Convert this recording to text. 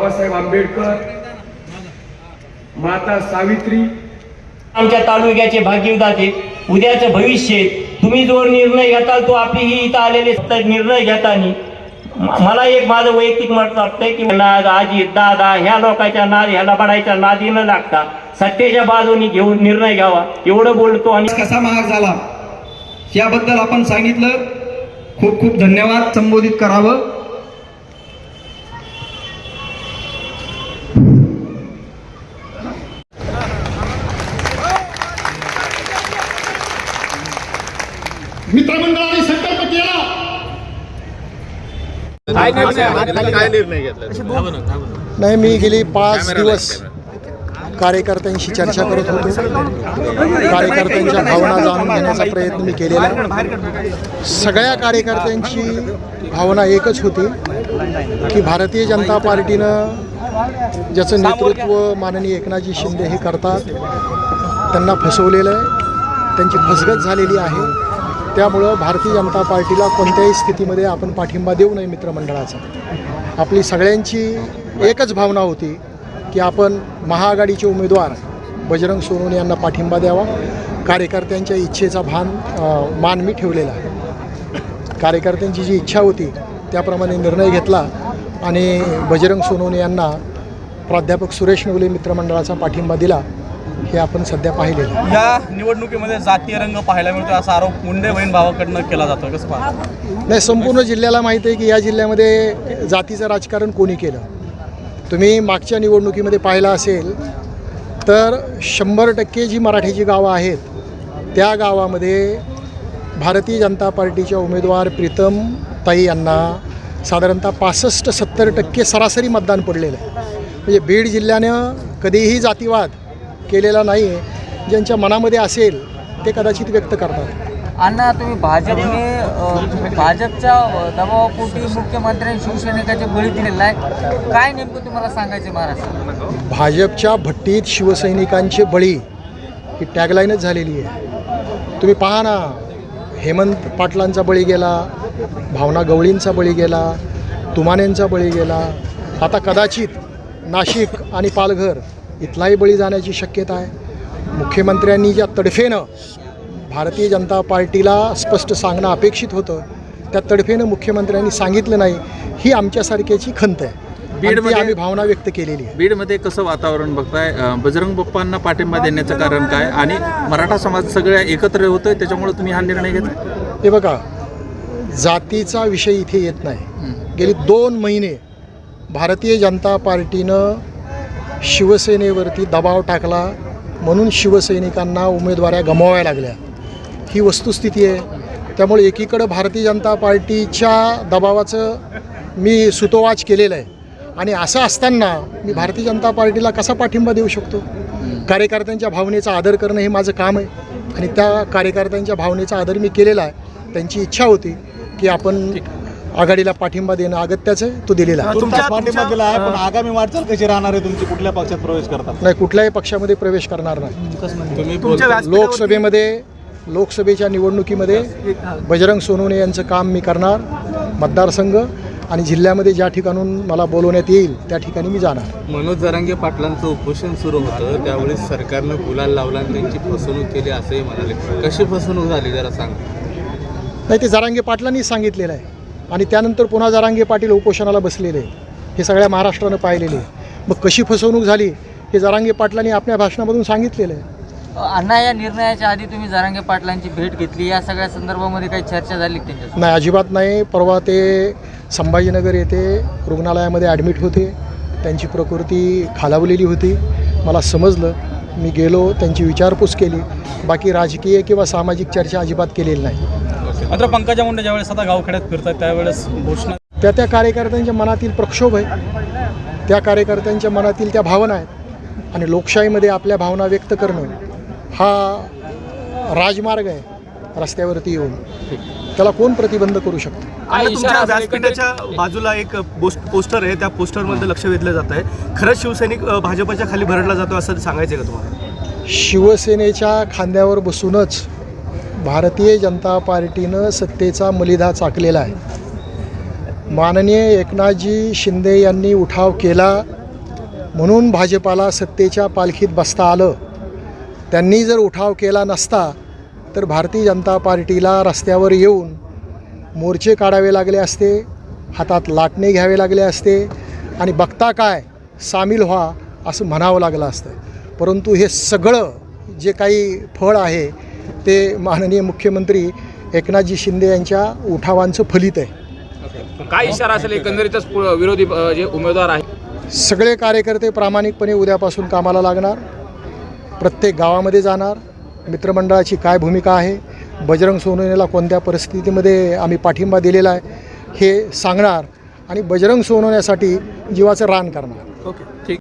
बाबासाहेब आंबेडकर माता सावित्री. आमच्या तालुक्याचे भाग्यविधाते उद्याचं भविष्य तुम्ही जो निर्णय घेताल तो आपली ही इथं आलेले निर्णय घेताना मला एक माझं वैयक्तिक मत वाटतंय की नाद आजी दादा ह्या लोकांच्या नाद ह्याला बडायच्या नादी न लागता सत्तेच्या बाजूनी घेऊन निर्णय घ्यावा. एवढं बोलतो आणि कसा महाग झाला? याबद्दल आपण सांगितलं. खूप खूप धन्यवाद. संबोधित करावं. मित्रमंडळाने संकल्प केला. नाही मी गेली पाच दिवस कार्यकर्त्यांशी चर्चा करत होतो. कार्यकर्त्यांच्या भावना जाणून घेण्याचा प्रयत्न मी केलेला आहे. सगळ्या कार्यकर्त्यांची भावना एकच होती की भारतीय जनता पार्टीनं ज्याचं नेतृत्व माननीय एकनाथजी शिंदे हे करतात त्यांना फसवलेलं आहे त्यांची फसगत झालेली आहे. त्यामुळं भारतीय जनता पार्टीला कोणत्याही स्थितीमध्ये आपण पाठिंबा देऊ नये मित्रमंडळाचा. आपली सगळ्यांची एकच भावना होती की आपण महाआघाडीचे उमेदवार बजरंग सोनवणे यांना पाठिंबा द्यावा. कार्यकर्त्यांच्या इच्छेचा भान मान मी ठेवलेला कार्यकर्त्यांची जी इच्छा होती त्याप्रमाणे निर्णय घेतला आणि बजरंग सोनवणे यांना प्राध्यापक सुरेश नवले मित्रमंडळाचा पाठिंबा दिला. हे आपण सध्या पाहिलेलं आहे या निवडणुकीमध्ये जातीय रंग पाहायला मिळतो असा आरोप मुंडे बहीण भावाकडनं केला जातो कसं पाहता? नाही संपूर्ण जिल्ह्याला माहीत आहे की या जिल्ह्यामध्ये जातीचं राजकारण कोणी केलं? तुम्ही मागच्या निवडणुकीमध्ये पाहिलं असेल तर शंभर टक्के जी मराठीची गावं आहेत त्या गावामध्ये भारतीय जनता पार्टीच्या उमेदवार प्रीतम ताई यांना साधारणतः पासष्ट सत्तर टक्के सरासरी मतदान पडलेलं आहे. म्हणजे बीड जिल्ह्यानं कधीही जातीवाद केलेला नाही आहे ज्यांच्या मनामध्ये असेल ते कदाचित व्यक्त करतात. अण्णा तुम्ही भाजपने भाजपच्या दबावापोटी मुख्यमंत्र्यांनी शिवसैनिकाचे बळी दिलेला आहे काय नेमकं तुम्हाला सांगायचे महाराष्ट्र भाजपच्या भट्टीत शिवसैनिकांचे बळी ही टॅगलाईनच झालेली आहे. तुम्ही पहा ना हेमंत पाटलांचा बळी गेला भावना गवळींचा बळी गेला तुमानेंचा बळी गेला. आता कदाचित नाशिक आणि पालघर इथलाही बळी जाण्याची शक्यता आहे. मुख्यमंत्र्यांनी ज्या तडफेनं भारतीय जनता पार्टीला स्पष्ट सांगणं अपेक्षित होतं त्या तडफेनं मुख्यमंत्र्यांनी सांगितलं नाही ही आमच्यासारख्याची खंत आहे. बीडमध्ये- आम्ही भावना व्यक्त केलेली आहे. बीडमध्ये कसं वातावरण बघताय? बजरंग बाप्पांना पाठिंबा देण्याचं कारण काय? आणि मराठा समाज सगळ्या एकत्र होतोय त्याच्यामुळे तुम्ही हा निर्णय घेतला हे बघा जातीचा विषय इथे येत नाही. गेली दोन महिने भारतीय जनता पार्टीनं शिवसेनेवरती दबाव टाकला म्हणून शिवसैनिकांना उमेदवाऱ्या गमवाव्या लागल्या. ही वस्तुस्थिती आहे. त्यामुळे एकीकडं भारतीय जनता पार्टीच्या दबावाचं मी सुतोवाच केलेलं आहे. आणि असं असताना मी भारतीय जनता पार्टीला कसा पाठिंबा देऊ शकतो? कार्यकर्त्यांच्या भावनेचा आदर करणं हे माझं काम आहे. आणि त्या कार्यकर्त्यांच्या भावनेचा आदर मी केलेला आहे. त्यांची इच्छा होती की आपण आघाडीला पाठिंबा देणं अगत्याचं आहे. तो दिलेला आहे. तुमच्या पाठिंबा दिला आहे पण आगामी वाटचाल कशी राहणार आहे तुमची? कुठल्या पक्षात प्रवेश करतात? नाही कुठल्याही पक्षामध्ये प्रवेश करणार नाही. तुमच्या व्यासपीठावरती- लोकसभेमध्ये लोकसभेच्या निवडणुकीमध्ये बजरंग सोनवणे यांचं काम मी करणार मतदारसंघ आणि जिल्ह्यामध्ये ज्या ठिकाणून मला बोलवण्यात येईल त्या ठिकाणी मी जाणार. मनोज जरांगे पाटलांचं उपोषण सुरू होतं. त्यावेळी सरकारनं गुलाल लावला आणि त्यांची फसवणूक केली असंही म्हणाले. कशी फसवणूक झाली जरा सांग. नाही ते जरांगे पाटलांनीच सांगितलेलं आहे. आणि त्यानंतर पुन्हा जरांगे पाटील उपोषणाला बसलेले आहेत. हे सगळ्या महाराष्ट्रानं पाहिलेले मग कशी फसवणूक झाली हे जरांगे पाटलांनी आपल्या भाषणामधून सांगितलेलं आहे. अण्णा या निर्णयाच्या आधी तुम्ही जरांगे पाटलांची भेट घेतली. या सगळ्या संदर्भामध्ये काही चर्चा झाली का त्यांच्यासोबत? नाही अजिबात नाही. परवा ते संभाजीनगर येथे रुग्णालयामध्ये ॲडमिट होते. त्यांची प्रकृती खालावलेली होती. मला समजलं. मी गेलो त्यांची विचारपूस केली. बाकी राजकीय किंवा सामाजिक चर्चा अजिबात केलेली नाही. मात्र पंकजा मुंडे ज्यावेळेस आता गावखेड्यात फिरतात त्यावेळेस घोषणा त्या त्या कार्यकर्त्यांच्या मनातील प्रक्षोभ आहे. त्या कार्यकर्त्यांच्या मनातील त्या भावना आहेत. आणि लोकशाहीमध्ये आपल्या भावना व्यक्त करणं हा राजमार्ग आहे रस्त्यावरती येऊन. त्याला कोण प्रतिबंध करू शकतो? आणि तुमच्या व्यासपीठाच्या बाजूला एक पोस्ट पोस्टर आहे त्या पोस्टरमध्ये लक्ष वेधलं जात आहे. खरंच शिवसैनिक भाजपच्या खाली भरडला जातो असं सांगायचं आहे का तुम्हाला? शिवसेनेच्या खांद्यावर बसूनच भारतीय जनता पार्टीनं सत्तेचा मलिदा चाकलेला आहे. माननीय एकनाथजी शिंदे यांनी उठाव केला. म्हणून भाजपाला सत्तेच्या पालखीत बसता आलं. त्यांनी जर उठाव केला नसता तर भारतीय जनता पार्टीला रस्त्यावर येऊन मोर्चे काढावे लागले असते हातात लाटणे घ्यावे लागले असते आणि बघता काय सामील व्हा असं म्हणावं लागलं असतं. परंतु हे सगळं जे काही फळ आहे ते माननीय मुख्यमंत्री एकनाथजी शिंदे यांच्या उठावांचं फलित आहे. काय इशारा असेल एकंदरीतच विरोधी जे उमेदवार आहे सगळे कार्यकर्ते प्रामाणिकपणे उद्यापासून कामाला लागणार प्रत्येक गावामध्ये जाणार मित्रमंडळाची काय भूमिका आहे बजरंग सोनवणेला कोणत्या परिस्थितीमध्ये आम्ही पाठिंबा दिलेला आहे हे सांगणार आणि बजरंग सोनवण्यासाठी जीवाचं रान करणार. ओके ठीक.